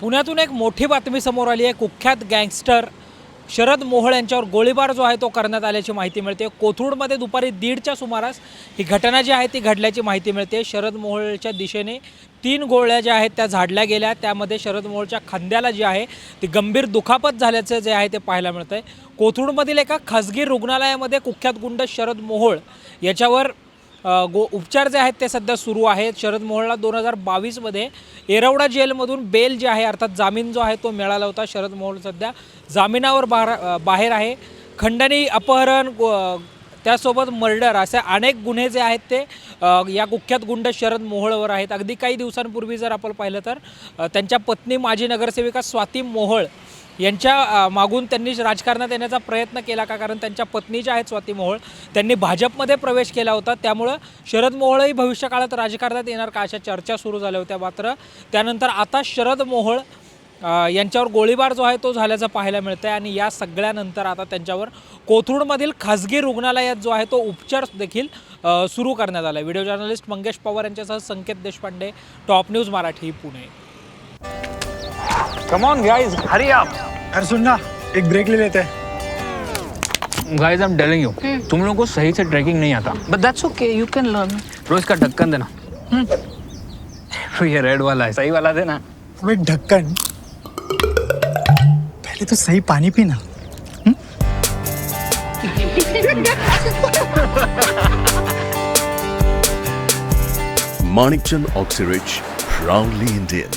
पुण्यातून एक मोठी बातमी समोर आली आहे. कुख्यात गँगस्टर शरद मोहळ यांच्यावर गोळीबार जो आहे तो करण्यात आल्याची माहिती मिळते. कोथरूडमध्ये दुपारी दीडच्या सुमारास ही घटना जी आहे ती घडल्याची माहिती मिळते. शरद मोहोळच्या दिशेने तीन गोळ्या ज्या आहेत त्या झाडल्या गेल्या. त्यामध्ये शरद मोहोळच्या खांद्याला जी आहे ती गंभीर दुखापत झाल्याचं जे आहे ते पाहायला मिळतं आहे कोथरूडमधील एका खासगी रुग्णालयामध्ये कुख्यात गुंड शरद मोहोळ याच्यावर गो उपचार जे आहेत ते सध्या सुरू आहेत. शरद मोहोळला दोन हजार बावीसमध्ये येरवडा जेलमधून बेल जे आहे अर्थात जामीन जो आहे तो मिळाला होता. शरद मोहोळ सध्या जामिनावर बाहेर बाहेर आहे. खंडणी अपहरण गो- त्यासोबत मर्डर असे अनेक गुन्हे जे आहेत ते या कुख्यात गुंड शरद मोहोळवर आहेत. अगदी काही दिवसांपूर्वी जर आपण पाहिलं तर त्यांच्या पत्नी माजी नगरसेविका स्वाती मोहोळ यांच्या मागून त्यांनी राजकारणात येण्याचा प्रयत्न केला का? कारण त्यांच्या पत्नी ज्या आहेत स्वाती मोहोळ त्यांनी भाजपमध्ये प्रवेश केला होता. त्यामुळं शरद मोहोळही भविष्यकाळात राजकारणात येणार का? अशा चर्चा सुरू झाल्या होत्या मात्र. त्यानंतर आता शरद मोहोळ यांच्यावर गोळीबार जो आहे तो झाल्याचं पाहायला मिळतं आहे आणि या सगळ्यानंतर आता त्यांच्यावर कोथरूडमधील खाजगी रुग्णालयात जो आहे तो उपचार देखील सुरू करण्यात आला आहे व्हिडिओ जर्नलिस्ट मंगेश पवार यांच्यासह Sanket Deshpande top news Marathi Pune. Come on guys hurry up अरे सुन ना एक ब्रेक ले लेते हैं। Guys I am telling you तुम लोगों को सही से ट्रैकिंग नहीं आता। But that's okay, you can learn. रोज का ढक्कन देना। तो ये रेड वाला है। सही वाला देना। अबे ढक्कन पहले तो सही पानी पीना। Manikchand Oxyrich, proudly Indian.